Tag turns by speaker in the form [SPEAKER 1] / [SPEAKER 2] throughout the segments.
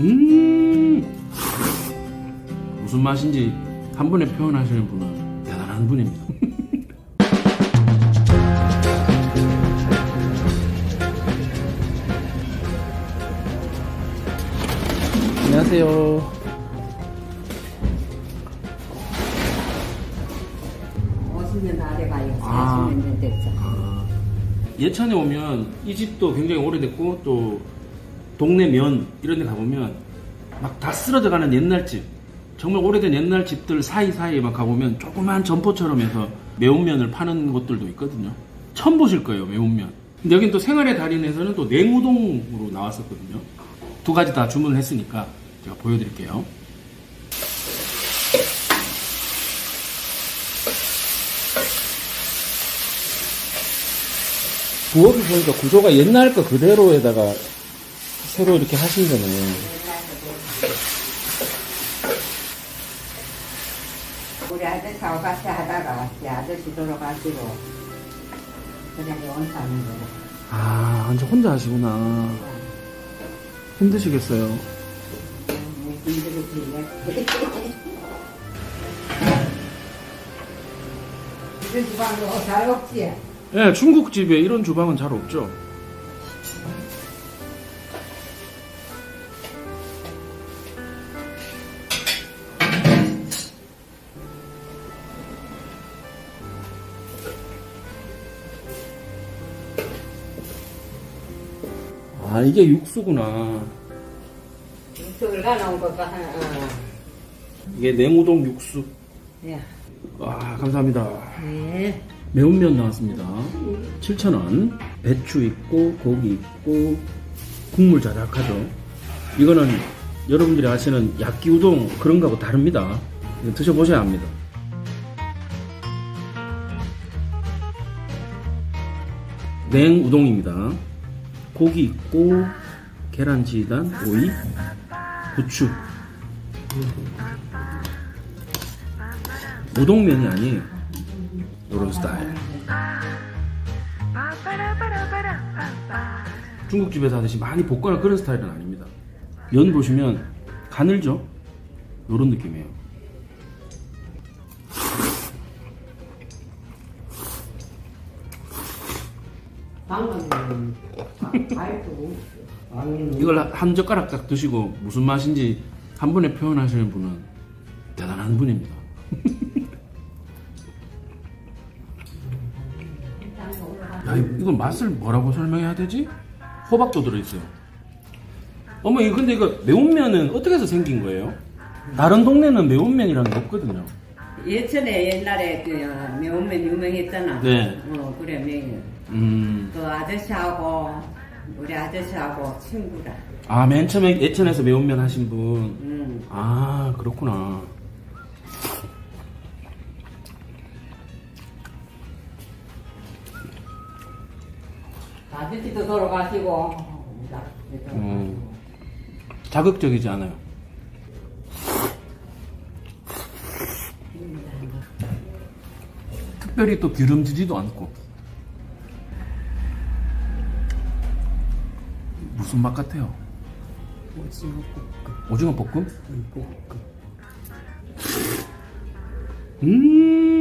[SPEAKER 1] 음 무슨 맛인지 한 번에 표현하시는 분은 대단한 분입니다. 안녕하세요.
[SPEAKER 2] 50년 다 돼가요.
[SPEAKER 1] 아.
[SPEAKER 2] 40몇 년 됐죠.
[SPEAKER 1] 예천에 오면 이 집도 굉장히 오래됐고 또 동네 면 이런 데 가보면 막 다 쓰러져가는 옛날 집. 정말 오래된 옛날 집들 사이사이에 막 가보면 조그만 점포처럼 해서 매운면을 파는 곳들도 있거든요. 처음 보실 거예요 매운면. 근데 여긴 또 생활의 달인에서는 또 냉우동으로 나왔었거든요. 두 가지 다 주문을 했으니까 제가 보여드릴게요 부엌을 보니까 구조가 옛날 거 그대로에다가 새로 이렇게 하신 거네
[SPEAKER 2] 우리 아저씨하고 같이 하다가 제 아저씨 돌아가시고 그냥 온 사는 거예요.
[SPEAKER 1] 아, 완전 혼자 하시구나. 힘드시겠어요.
[SPEAKER 2] 힘들지. 이런 주방도 잘 없지?
[SPEAKER 1] 예, 중국집에 이런 주방은 잘 없죠. 아, 이게 육수구나.
[SPEAKER 2] 육수를 가놓은 것도 하나. 어.
[SPEAKER 1] 이게 냉우동 육수.
[SPEAKER 2] 예.
[SPEAKER 1] 와, 감사합니다.
[SPEAKER 2] 네.
[SPEAKER 1] 매운면 나왔습니다. 7,000원. 배추 있고, 고기 있고, 국물 자작하죠. 이거는 여러분들이 아시는 야끼 우동 그런 거하고 다릅니다. 드셔보셔야 합니다. 냉 우동입니다. 고기 있고, 계란 지단, 오이, 부추. 우동면이 아니에요. 이런 스타일. 중국집에서 하듯이 많이 볶거나 그런 스타일은 아닙니다. 면 보시면 가늘죠? 이런 느낌이에요. 이걸 한 젓가락 딱 드시고 무슨 맛인지 한 번에 표현하시는 분은 대단한 분입니다. 야, 이- 이거 맛을 뭐라고 설명해야 되지? 호박도 들어있어요. 어머, 이거 근데 이거 매운면은 어떻게 해서 생긴 거예요? 다른 동네는 매운면이라는 게 없거든요.
[SPEAKER 2] 예전에 옛날에 그 매운면 유명했잖아.
[SPEAKER 1] 네.
[SPEAKER 2] 어 그래 매운.
[SPEAKER 1] 음,
[SPEAKER 2] 그 아저씨하고 우리 아저씨하고 친구라.
[SPEAKER 1] 아, 맨 처음에 예천에서 매운면 하신 분.
[SPEAKER 2] 응.
[SPEAKER 1] 아, 그렇구나.
[SPEAKER 2] 아저씨도 돌아가시고.
[SPEAKER 1] 음, 자극적이지 않아요. 특별히 또 기름지지도 않고. 무슨 맛 같아요?
[SPEAKER 2] 오징어 볶음.
[SPEAKER 1] 오징어 볶음?
[SPEAKER 2] 볶음.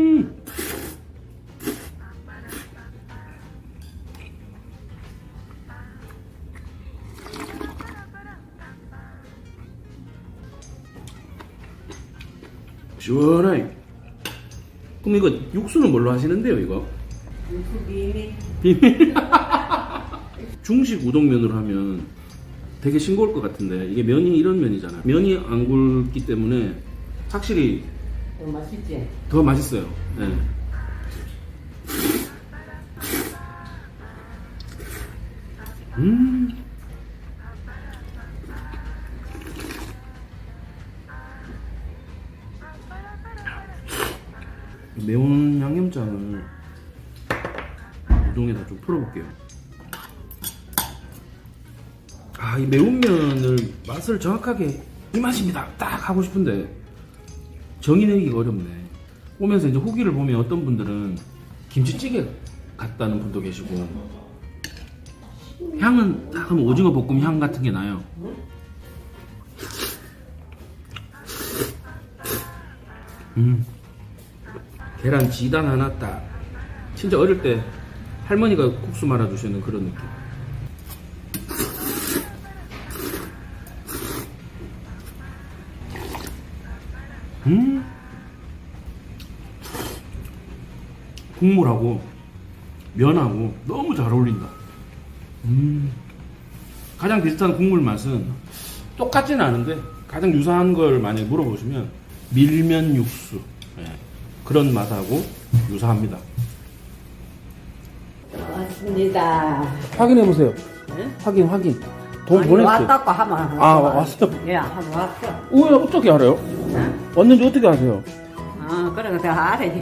[SPEAKER 1] 시원해. 그럼 이거 육수는 뭘로 하시는데요, 이거?
[SPEAKER 2] 육수 비밀.
[SPEAKER 1] 비밀. 중식 우동면으로 하면 되게 싱거울 것 같은데 이게 면이 이런 면이잖아. 면이 안 굵기 때문에 확실히
[SPEAKER 2] 더 맛있지?
[SPEAKER 1] 더 맛있어요. 네. 음. 매운 양념장을 우동에다 좀 풀어볼게요. 아, 이 매운 면을 맛을 정확하게 이 맛입니다. 딱 하고 싶은데 정의 내기가 어렵네. 오면서 이제 후기를 보면 어떤 분들은 김치찌개 같다는 분도 계시고 향은 딱 하면 오징어 볶음 향 같은 게 나요. 음. 계란 지단 하나 딱. 진짜 어릴 때 할머니가 국수 말아 주시는 그런 느낌. 음. 국물하고 면하고 너무 잘 어울린다. 음. 가장 비슷한 국물 맛은 똑같지는 않은데 가장 유사한 걸 만약에 물어보시면 밀면 육수 예, 그런 맛하고 유사합니다.
[SPEAKER 2] 왔습니다.
[SPEAKER 1] 확인해 보세요.
[SPEAKER 2] 네?
[SPEAKER 1] 확인 확인. 돈
[SPEAKER 2] 아니,
[SPEAKER 1] 보냈어요.
[SPEAKER 2] 왔다고 하면.
[SPEAKER 1] 아 왔어요.
[SPEAKER 2] 예, 한번 왔어.
[SPEAKER 1] 왜 어떻게 알아요?
[SPEAKER 2] 응?
[SPEAKER 1] 왔는지 어떻게 아세요?
[SPEAKER 2] 아, 그래, 내가 알아요.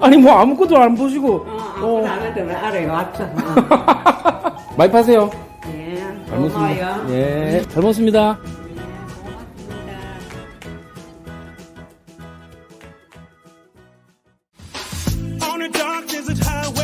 [SPEAKER 1] 아니 뭐 아무것도 안 보시고.
[SPEAKER 2] 어,
[SPEAKER 1] 어.
[SPEAKER 2] 아무도 안 해도 알아요. 왔어. 어.
[SPEAKER 1] 많이 파세요.
[SPEAKER 2] 예,
[SPEAKER 1] 잘 먹습니다.
[SPEAKER 2] 고마워요.
[SPEAKER 1] 예, 잘 먹습니다.
[SPEAKER 3] wanna talk, there's a highway.